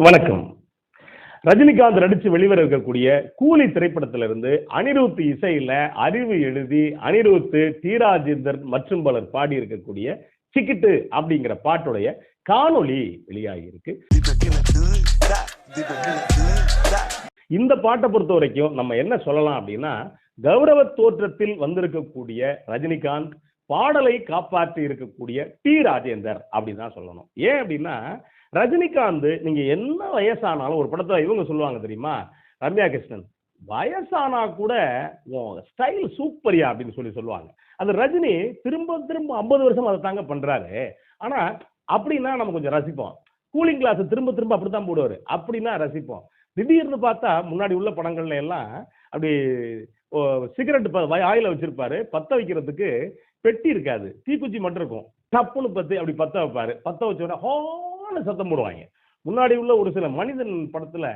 வணக்கம். ரஜினிகாந்த் நடிச்சு வெளிவர இருக்கக்கூடிய கூலி திரைப்படத்திலிருந்து அனிருத் இசையில அறிவு எழுதி அனிருத் டி ராஜேந்தர் மற்றும் பலர் பாடி இருக்கக்கூடிய சிக்கிட்டு அப்படிங்கிற பாட்டுடைய காணொளி வெளியாகி இருக்கு இந்த பாட்டை பொறுத்த வரைக்கும் நம்ம என்ன சொல்லலாம் அப்படின்னா கௌரவ தோற்றத்தில் வந்திருக்கக்கூடிய ரஜினிகாந்த் பாடலை காப்பாற்றி இருக்கக்கூடிய டி ராஜேந்தர் அப்படின்னு தான் சொல்லணும். ஏன் அப்படின்னா ரஜினிகாந்த் நீங்க என்ன வயசானாலும் ஒரு படத்தை இவங்க சொல்லுவாங்க தெரியுமா? ரம்யா கிருஷ்ணன் வயசானா கூட ஸ்டைல் சூப்பரியா அப்படின்னு சொல்லி சொல்லுவாங்க. அது ரஜினி திரும்ப திரும்ப ஐம்பது வருஷம் அதை தாங்க பண்றாரு. ஆனா அப்படின்னா நம்ம கொஞ்சம் ரசிப்போம். கூலிங் கிளாஸ் திரும்ப திரும்ப அப்படித்தான் போடுவாரு. அப்படின்னா ரசிப்போம். திடீர்னு பார்த்தா முன்னாடி உள்ள படங்கள்ல எல்லாம் அப்படி சிகரெட் ஆயில வச்சிருப்பாரு. பத்த வைக்கிறதுக்கு பெட்டி இருக்காது. தீக்குச்சி மட்டும் இருக்கும். டப்புன்னு பத்து அப்படி பத்த வைப்பாரு. பத்த வச்ச உடனே டக்குன்னு சத்தம் போடுவாங்க. முன்னாடி உள்ள ஒரு சில மனிதன் படத்துல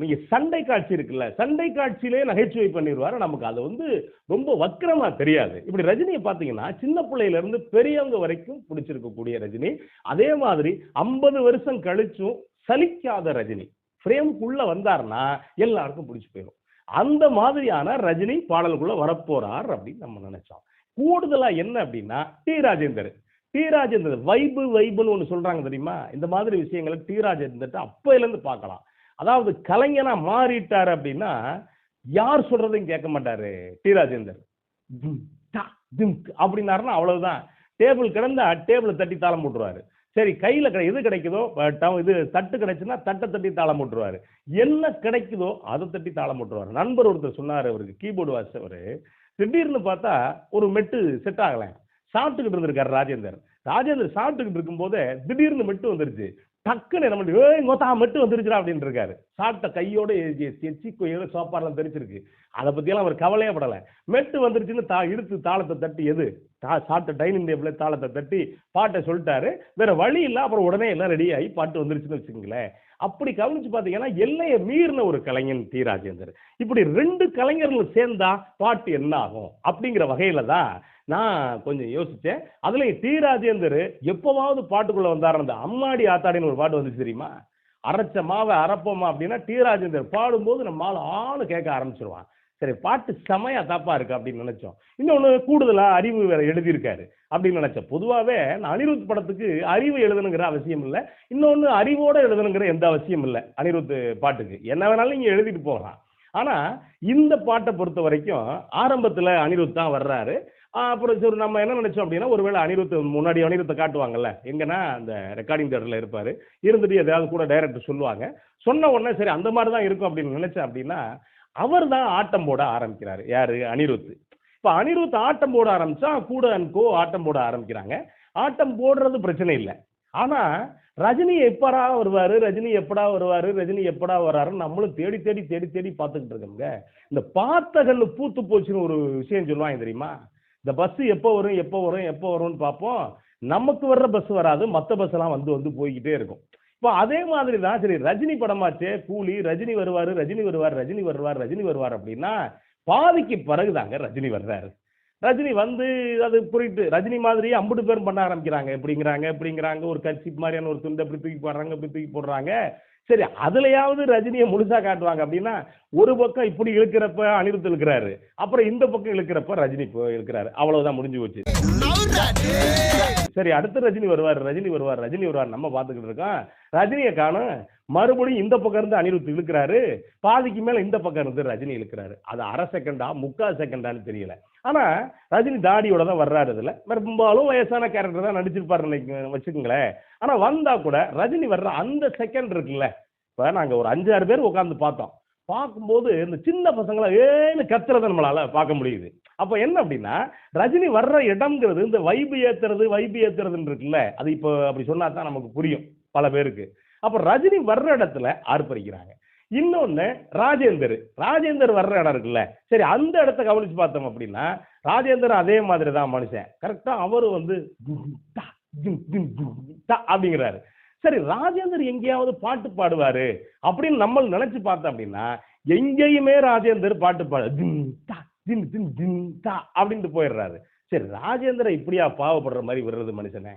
நீங்க சண்டை காட்சி இருக்குல்ல சண்டை காட்சியிலே நகைச்சுவை பண்ணிடுவாரு நமக்கு அது வந்து ரொம்ப வக்கிரமா தெரியாது. இப்படி ரஜினியை பார்த்தீங்கன்னா சின்ன பிள்ளையில இருந்து பெரியவங்க வரைக்கும் பிடிச்சிருக்கக்கூடிய ரஜினி. அதே மாதிரி ஐம்பது வருஷம் கழிச்சும் சலிக்காத ரஜினி. ஃப்ரேமுக்குள்ள வந்தாருன்னா எல்லாருக்கும் பிடிச்சி போயிடும் அந்த மாதிரியான ரஜினி பாடலுக்குள்ள வரப்போறார் அப்படின்னு நம்ம நினைச்சோம். கூடுதலா என்ன அப்படின்னா T Rajendar. T Rajendar vibe வைபுன்னு ஒன்று சொல்கிறாங்க தெரியுமா? இந்த மாதிரி விஷயங்களை டி ராஜேந்தர்ட்ட அப்போயிலேருந்து பார்க்கலாம். அதாவது கலைஞனாக மாறிட்டார் அப்படின்னா யார் சொல்கிறதையும் கேட்க மாட்டார் டி ராஜேந்தர் தும், அப்படின்னாருன்னா அவ்வளவுதான். டேபிள் கிடந்தா டேபிளை தட்டி தாளம் போட்டுருவாரு. சரி கையில் கிடை எது கிடைக்குதோ இது தட்டு கிடைச்சுன்னா தட்டை தட்டி தாளம் போட்டுருவாரு. என்ன கிடைக்குதோ அதை தட்டி தாளம் போட்டுருவாரு. நண்பர் ஒருத்தர் சொன்னார் அவருக்கு கீபோர்டு வாசிச்சவர். திடீர்னு பார்த்தா ஒரு மெட்டு செட் ஆகலை. சாப்பிட்டுக்கிட்டு இருந்திருக்காரு ராஜேந்தர் ராஜேந்தர் சாப்பிட்டுக்கிட்டு இருக்கும்போதே திடீர்னு மெட்டு வந்துருச்சு. டக்குன்னு என்ன ஏய் மொத்தா மெட்டு வந்துருச்சுடா அப்படின்னு இருக்காரு சாப்பிட்ட கையோட எச்சி கொய்யோட சோப்பாரெலாம் தெரிச்சிருக்கு. அதை பற்றியெல்லாம் அவர் கவலையே படலை. மெட்டு வந்துருச்சுன்னு தா இழுத்து தாளத்தை தட்டி எது? தா சாப்பிட்ட டைனிங் டேபிளில் தாளத்தை தட்டி பாட்டை சொல்லிட்டாரு. வேற வழி இல்லை அப்புறம் உடனே எல்லாம் ரெடி ஆகி பாட்டு வந்துருச்சுன்னு வச்சுக்கோங்களேன். அப்படி கவனிச்சு பார்த்தீங்கன்னா எல்லையை மீறின ஒரு கலைஞன் டி. ராஜேந்தர் இப்படி ரெண்டு கலைஞர்கள் சேர்ந்தா பாட்டு என்ன ஆகும் அப்படிங்கிற வகையில தான் நான் கொஞ்சம் யோசித்தேன் அதில் டி ராஜேந்தர் எப்போவாவது பாட்டுக்குள்ளே வந்தார் அந்த அம்மாடி ஆத்தாடின்னு ஒரு பாட்டு வந்துச்சு தெரியுமா? அரைச்ச மாவை அரைப்போமா அப்படின்னா டி ராஜேந்தர் பாடும்போது நம்ம ஆள் ஆளு கேட்க ஆரம்பிச்சிருவான். சரி பாட்டு செமையா தப்பா இருக்கு அப்படின்னு நினைச்சோம். இன்னொன்று கூடுதலாக அறிவு வேற எழுதியிருக்காரு அப்படின்னு நினச்சோம். பொதுவாகவே நான் அனிருத் படத்துக்கு அறிவு எழுதணுங்கிற அவசியம் இல்லை. இன்னொன்று அறிவோட எழுதணுங்கிற எந்த அவசியம் இல்லை அனிருத் பாட்டுக்கு. என்ன வேணாலும் நீங்கள் எழுதிட்டு போகலாம். ஆனா இந்த பாட்டை பொறுத்த வரைக்கும் ஆரம்பத்துல அனிருத் தான் வர்றாரு. அப்புறம் சரி நம்ம என்ன நினைச்சோம் அப்படின்னா ஒருவேளை அனிருத் முன்னாடி அனிருத்தை காட்டுவாங்கல்ல எங்கன்னா அந்த ரெக்கார்டிங் தேட்டர்ல இருப்பாரு. இருந்துட்டு எதாவது கூட டைரக்டர் சொல்லுவாங்க. சொன்ன உடனே சரி அந்த மாதிரி தான் இருக்கும் அப்படின்னு நினைச்சேன் அப்படின்னா அவர் தான் ஆட்டம் போட ஆரம்பிக்கிறாரு. யாரு? அனிருத். இப்போ அனிருத் ஆட்டம் போட ஆரம்பிச்சா கூட அன்கோ ஆட்டம் போட ஆரம்பிக்கிறாங்க. ஆட்டம் போடுறது பிரச்சனை இல்லை. ஆனா ரஜினி எப்படா வருவாரு? ரஜினி எப்படா வருவாரு? ரஜினி எப்படா வர்றாருன்னு நம்மளும் தேடி தேடி தேடி தேடி பார்த்துக்கிட்டு இருக்கோங்க இந்த பார்த்தகல் பூத்து போச்சுன்னு ஒரு விஷயம் சொல்லுவாங்க தெரியுமா? இந்த பஸ் எப்போ வரும் எப்போ வரும் எப்போ வரும்னு பார்ப்போம். நமக்கு வர்ற பஸ் வராது மற்ற பஸ் எல்லாம் வந்து வந்து போய்கிட்டே இருக்கும். இப்போ அதே மாதிரி தான் சரி ரஜினி படமாச்சே கூலி ரஜினி வருவார் ரஜினி வருவார் ரஜினி வருவார் ரஜினி வருவார் அப்படின்னா பாதிக்கு பிறகுதாங்க ரஜினி வர்றாரு. ரஜினி வந்து அது புரியுது. ரஜினி மாதிரியே அம்புட்டு பேரும் பண்ண ஆரம்பிக்கிறாங்க. எப்படிங்கிறாங்க எப்படிங்கிறாங்க ஒரு கட்சி மாதிரியான ஒரு துண்டை இப்படி தூக்கி போடுறாங்க இப்படி தூக்கி போடுறாங்க. சரி அதுலயாவது ரஜினியை முழுசா காட்டுவாங்க அப்படின்னா ஒரு பக்கம் இப்படி இழுக்கிறப்ப அனிருத் இழுக்கிறாரு. அப்புறம் இந்த பக்கம் இழுக்கிறப்ப ரஜினி இப்போ இழுக்கிறாரு. அவ்வளவுதான் முடிஞ்சு போச்சு. சரி அடுத்து ரஜினி வருவார் ரஜினி வருவார் ரஜினி வருவார் நம்ம பார்த்துக்கிட்டு இருக்கோம். ரஜினியை காணும் மறுபடியும் இந்த பக்கம் இருந்து அனிருத் இழுக்கிறாரு. பாதிக்கு மேல இந்த பக்கம் இருந்து ரஜினி இழுக்கிறாரு. அது அரை செகண்டா முக்கால் செகண்டான்னு தெரியல. ஆனா ரஜினி தாடியோட தான் வர்றாரு இதுல. பெரும்பாலும் வயசான கேரக்டர் தான் நடிச்சிருப்பாரு வச்சுக்கோங்களேன். ஆனா வந்தா கூட ரஜினி வர்ற அந்த செகண்ட் இருக்குல்ல. இப்ப நாங்க ஒரு அஞ்சாறு பேர் உட்காந்து பார்த்தோம். பார்க்கும்போது இந்த சின்ன பசங்களை ஏன்னு கத்துறத நம்மளால பார்க்க முடியுது. அப்போ என்ன அப்படின்னா ரஜினி வர்ற இடம்ங்கிறது இந்த வைபு ஏத்துறது வைபு ஏத்துறதுன்னு இருக்குல்ல. அது இப்போ அப்படி சொன்னா தான் நமக்கு புரியும். பல பேருக்கு. அப்போ ரஜினி வர்ற இடத்துல ஆர்ப்பரிக்கிறாங்க. இன்னொன்று ராஜேந்தர். ராஜேந்தர் வர்ற இடம் இருக்குல்ல. சரி அந்த இடத்த கவனிச்சு பார்த்தோம் அப்படின்னா ராஜேந்தர் அதே மாதிரி தான் மனுஷன் கரெக்டாக அவர் வந்து அப்படிங்கிறாரு. சரி ராஜேந்தர் எங்கேயாவது பாட்டு பாடுவாரு அப்படின்னு நம்ம நினைச்சு பார்த்தோம் அப்படின்னா எங்கேயுமே ராஜேந்தர் பாட்டு பாடு தின், தின், அப்படின்ட்டு போயிடுறாரு. சரி ராஜேந்திர இப்படியா பாவப்படுற மாதிரி விடுறது மனுஷனே?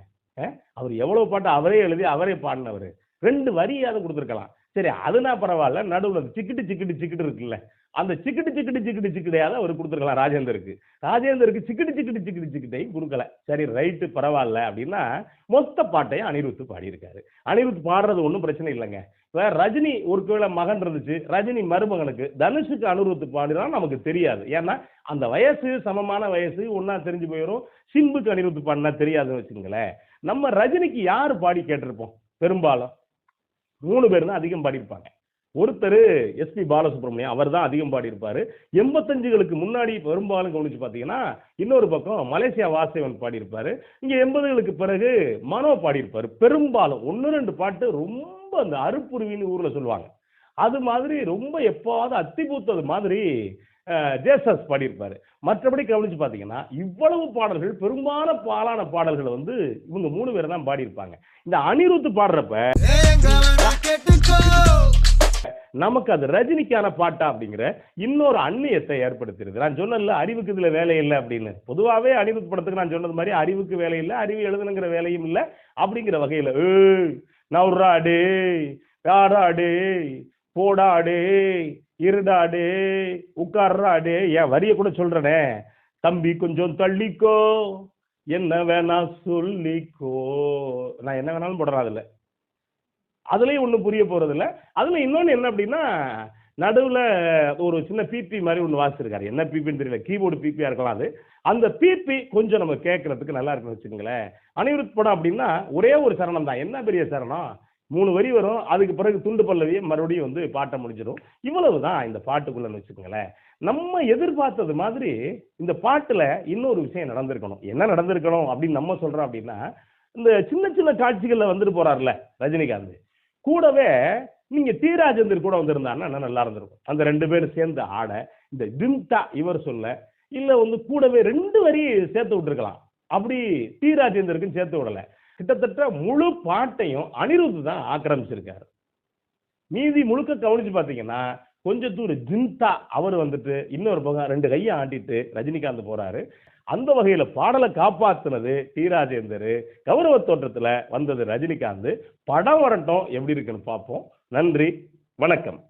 அவர் எவ்வளவு பாட்டு அவரே எழுதி அவரே பாடினவர். ரெண்டு வரியாவது கொடுத்துருக்கலாம். சரி அதுனா பரவாயில்ல. நடுவில் சிக்கிட்டு சிக்கிட்டு சிக்கிட்டு இருக்குல்ல. அந்த சிக்கிட்டு சிக்கிட்டு சிக்கிட்டு சிக்கிட்டையாவது அவர் கொடுத்துருக்கலாம் ராஜேந்தருக்கு. ராஜேந்தருக்கு சிக்கிட்டு சிக்கிட்டு சிக்கிட்டு சிக்கிட்டையும் கொடுக்கல. சரி ரைட்டு பரவாயில்ல அப்படின்னா மொத்த பாட்டையும் அனிருத் பாடியிருக்காரு. அனிருத் பாடுறது ஒன்றும் பிரச்சனை இல்லைங்க. இப்போ ரஜினி ஒருவேளை மகன் இருந்துச்சு ரஜினி மருமகனுக்கு தனுஷுக்கு அனுருத்து பாடினா நமக்கு தெரியாது. ஏன்னா அந்த வயசு சமமான வயசு ஒன்றா தெரிஞ்சு போயிடும் சிம்புக்கு அனிருத்து பாடினா தெரியாதுன்னு வச்சுங்களேன் நம்ம ரஜினிக்கு யார் பாடி கேட்டிருப்போம்? பெரும்பாலும். மூணு பேர் தான் அதிகம் பாடியிருப்பாங்க. ஒருத்தர் எஸ்பி பாலசுப்ரமணியம் அவர் தான் அதிகம் பாடியிருப்பாரு. எண்பத்தஞ்சுகளுக்கு முன்னாடி பெரும்பாலும் கவனிச்சு பார்த்தீங்கன்னா இன்னொரு பக்கம் மலேசியா வாசேவன் பாடியிருப்பாரு. இங்கே எண்பதுகளுக்கு பிறகு மனோ பாடியிருப்பாரு. பெரும்பாலும் ஒன்று ரெண்டு பாட்டு ரொம்ப அந்த அருப்புருவின்னு ஊரில் சொல்லுவாங்க. அது மாதிரி ரொம்ப எப்பாவது அத்திபூத்தது மாதிரி ஜேசஸ் பாடியிருப்பார். மற்றபடி கவனிச்சு பார்த்தீங்கன்னா இவ்வளவு பாடல்கள் பெரும்பாலான பாலான பாடல்கள் வந்து இவங்க மூணு பேர் தான் பாடியிருப்பாங்க. இந்த அனிருத்து பாடுறப்ப நமக்கு அது ரஜினிக்கான பாட்டா அப்படிங்கிற இன்னொரு அந்நியத்தை ஏற்படுத்திடுது நான் சொன்னல அறிவுக்கு இதுல வேலை இல்லை அப்படின்னு. பொதுவாகவே அனிருத் படத்துக்கு நான் சொன்னது மாதிரி அறிவுக்கு வேலை இல்லை அறிவு எழுதணுங்கிற வேலையும் இல்லை அப்படிங்கிற வகையில் ஏய் நவுரா யாரா டேய் போடாடே இருடாடே உட்கார்றாடே. என் வரியை கூட சொல்றனே? தம்பி கொஞ்சம் தள்ளிக்கோ. என்ன வேணா சொல்லிக்கோ. நான் என்ன வேணாலும் போடுறேன் அதுல. அதுலயும் ஒன்றும் புரிய போறது இல்லை அதுல இன்னொன்று என்ன அப்படின்னா நடுவில் ஒரு சின்ன பிபி மாதிரி ஒன்று வாசிச்சிருக்காரு. என்ன பிபின்னு தெரியல. கீபோர்டு பிபியா இருக்கலாம் அது. அந்த பிபி கொஞ்சம் நம்ம கேட்கறதுக்கு நல்லா இருக்குன்னு வச்சுக்கோங்களேன். அனிருத் படம் அப்படின்னா ஒரே ஒரு சரணம் தான் என்ன பெரிய சரணம்? மூணு வரி வரும். அதுக்கு பிறகு துண்டு பல்லவியை மறுபடியும் வந்து பாட்டை முடிஞ்சிடும். இவ்வளவு தான் இந்த பாட்டுக்குள்ளன்னு வச்சுக்கோங்களேன். நம்ம எதிர்பார்த்தது மாதிரி இந்த பாட்டில் இன்னொரு விஷயம் நடந்திருக்கணும். என்ன நடந்திருக்கணும் அப்படின்னு நம்ம சொல்கிறோம் அப்படின்னா இந்த சின்ன சின்ன காட்சிகளில் வந்துட்டு போகிறார்ல ரஜினிகாந்த். கூடவே நீங்கள் டி ராஜேந்தர் கூட வந்திருந்தாருன்னா நல்லா இருந்திருக்கும். அந்த ரெண்டு பேரும் சேர்ந்து ஆட இந்த திம்டா இவர் சொல்ல இல்லை வந்து கூடவே ரெண்டு வரி சேர்த்து விட்டுருக்கலாம். அப்படி டி ராஜேந்தருக்கும் சேர்த்து விடலை. கிட்டத்தட்ட முழு பாட்டையும் அனிருத் தான் ஆக்கிரமிச்சிருக்காரு. மீதி முழுக்க கவனிச்சு பார்த்தீங்கன்னா கொஞ்ச தூரம் ஜிந்தா அவர் வந்துட்டு இன்னொரு பக்கம் ரெண்டு கையை ஆட்டிட்டு ரஜினிகாந்த் போறாரு. அந்த வகையில் பாடலை காப்பாத்தினது டி. ராஜேந்தர். கௌரவ தோற்றத்தில் வந்தது ரஜினிகாந்த். படம் வரட்டும் எப்படி இருக்குன்னு பார்ப்போம். நன்றி வணக்கம்.